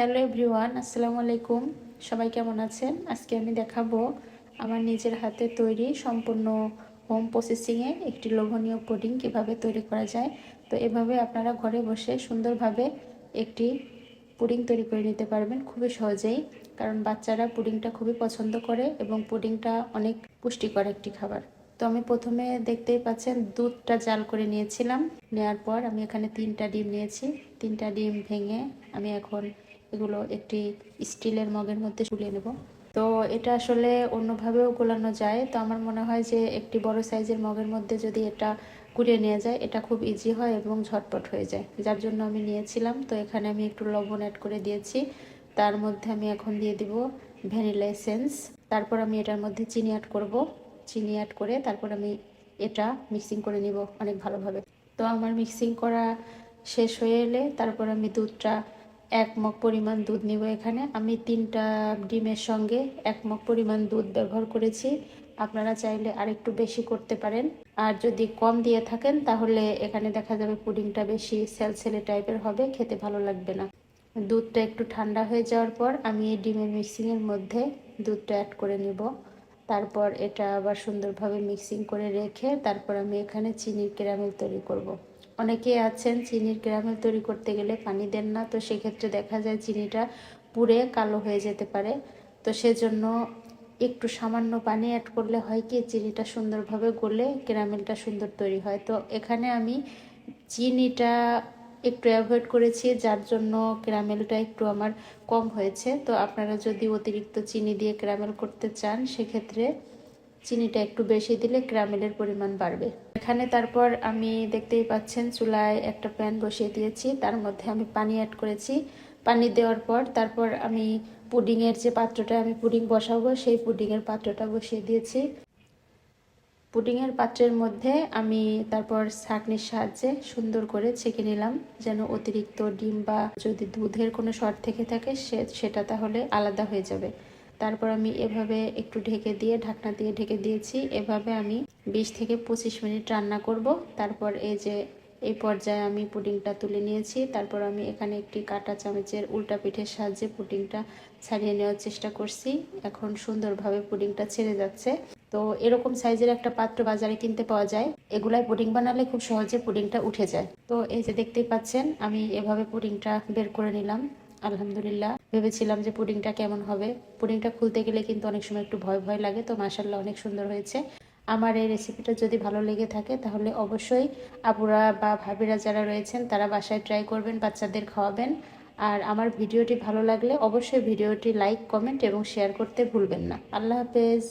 Hello everyone, আসসালামু আলাইকুম। সবাই কেমন আছেন? আজকে আমি দেখাবো আমার নিজের হাতে তৈরি সম্পূর্ণ হোম প্রসেসিংয়ে একটি লোভনীয় পুডিং কীভাবে তৈরি করা যায়। তো এভাবে আপনারা ঘরে বসে সুন্দরভাবে একটি পুডিং তৈরি করে নিতে পারবেন খুবই সহজেই, কারণ বাচ্চারা পুডিংটা খুবই পছন্দ করে এবং পুডিংটা অনেক পুষ্টিকর একটি খাবার। তো আমি প্রথমে দেখতেই পাচ্ছেন দুধটা জাল করে নিয়েছিলাম নেওয়ার পর আমি এখানে তিনটা ডিম নিয়েছি। তিনটা ডিম ভেঙে আমি এখন এগুলো একটি স্টিলের মগের মধ্যে তুলে নেব। তো এটা আসলে অন্যভাবেও গোলানো যায়। তো আমার মনে হয় যে একটি বড় সাইজের মগের মধ্যে যদি এটা কুড়িয়ে নেওয়া যায়, এটা খুব ইজি হয় এবং ঝটপট হয়ে যায়। যার জন্য আমি নিয়েছিলাম। তো এখানে আমি একটু লবণ অ্যাড করে দিয়েছি। তার মধ্যে আমি এখন দিয়ে দিব ভ্যানিলা এসেন্স। তারপর আমি এটার মধ্যে চিনি অ্যাড করব। চিনি অ্যাড করে তারপর আমি এটা মিক্সিং করে নিব অনেক ভালোভাবে। তো আমার মিক্সিং করা শেষ হয়ে এলে তারপর আমি দুধটা এক মগ পরিমাণ দুধ নিব এখানে। আমি তিনটা ডিমের সঙ্গে এক মগ পরিমাণ দুধ ব্যবহার করেছি। আপনারা চাইলে আরেকটু বেশি করতে পারেন। আর যদি কম দিয়ে থাকেন, তাহলে এখানে দেখা যাবে পুডিংটা বেশি সেলসেলে টাইপের হবে, খেতে ভালো লাগবে না। দুধটা একটু ঠান্ডা হয়ে যাওয়ার পর আমি এই ডিমের মিক্সিংয়ের মধ্যে দুধটা অ্যাড করে নিব। তারপর এটা আবার সুন্দরভাবে মিক্সিং করে রেখে তারপর আমি এখানে চিনির ক্যারামেল তৈরি করব। অনেকে আছেন চিনির ক্যারামেল তৈরি করতে গেলে পানি দেন না, তো সেক্ষেত্রে দেখা যায় চিনিটা পুড়ে কালো হয়ে যেতে পারে। তো সেজন্য একটু সামান্য পানি অ্যাড করলে হয় কি, চিনিটা সুন্দরভাবে গলে ক্যারামেলটা সুন্দর তৈরি হয়। তো এখানে আমি চিনিটা একটু অ্যাভয়েড করেছি, যার জন্য ক্যারামেলটা একটু আমার কম হয়েছে। তো আপনারা যদি অতিরিক্ত চিনি দিয়ে ক্যারামেল করতে চান, সেক্ষেত্রে চিনিটা একটু বেশি দিলে ক্যারামেলের পরিমাণ বাড়বে। এখানে তারপর আমি দেখতেই পাচ্ছেন চুলায় একটা প্যান বসিয়ে দিয়েছি। তার মধ্যে আমি পানি অ্যাড করেছি। পানি দেওয়ার পর তারপর আমি পুডিংয়ের যে পাত্রটা আমি পুডিং বসাবো, সেই পুডিংয়ের পাত্রটা বসিয়ে দিয়েছি। পুডিংয়ের পাত্রের মধ্যে আমি তারপর ছাঁকনির সাহায্যে সুন্দর করে ছেঁকে নিলাম, যেন অতিরিক্ত ডিম বা যদি দুধের কোনো শর্ট থেকে থাকে সে, সেটা তাহলে আলাদা হয়ে যাবে। তারপর আমি এভাবে একটু ঢেকে দিয়ে, ঢাকনা দিয়ে ঢেকে দিয়েছি। এভাবে আমি বিশ থেকে পঁচিশ মিনিট রান্না করব। তারপর এই যে, এই পর্যায়ে আমি পুডিংটা তুলে নিয়েছি। তারপর আমি এখানে একটি কাটা চামচের উল্টা পিঠের সাহায্যে পুডিংটা ছাড়িয়ে নেওয়ার চেষ্টা করছি। এখন সুন্দরভাবে পুডিংটা ছেড়ে যাচ্ছে। তো এরকম সাইজের একটা পাত্র বাজারে কিনতে পাওয়া যায়। এগুলাই পুডিং বানালে খুব সহজে পুডিংটা উঠে যায়। তো এই যে দেখতেই পাচ্ছেন, আমি এভাবে পুডিংটা বের করে নিলাম। আলহামদুলিল্লাহ। ভেবেছিলাম যে পুডিংটা কেমন হবে। পুডিংটা খুলতে গেলে কিন্তু অনেক সময় একটু ভয় ভয় লাগে, তো মাসাল্লাহ অনেক সুন্দর হয়েছে। আমার এই রেসিপিটা যদি ভালো লেগে থাকে তাহলে অবশ্যই আপুরা বা ভাবিরা যারা রয়েছেন তারা বাসায় ট্রাই করবেন, বাচ্চাদের খাওয়াবেন। আর আমার ভিডিওটি ভালো লাগলে অবশ্যই ভিডিওটি লাইক কমেন্ট এবং শেয়ার করতে ভুলবেন না। আল্লাহ হাফেজ।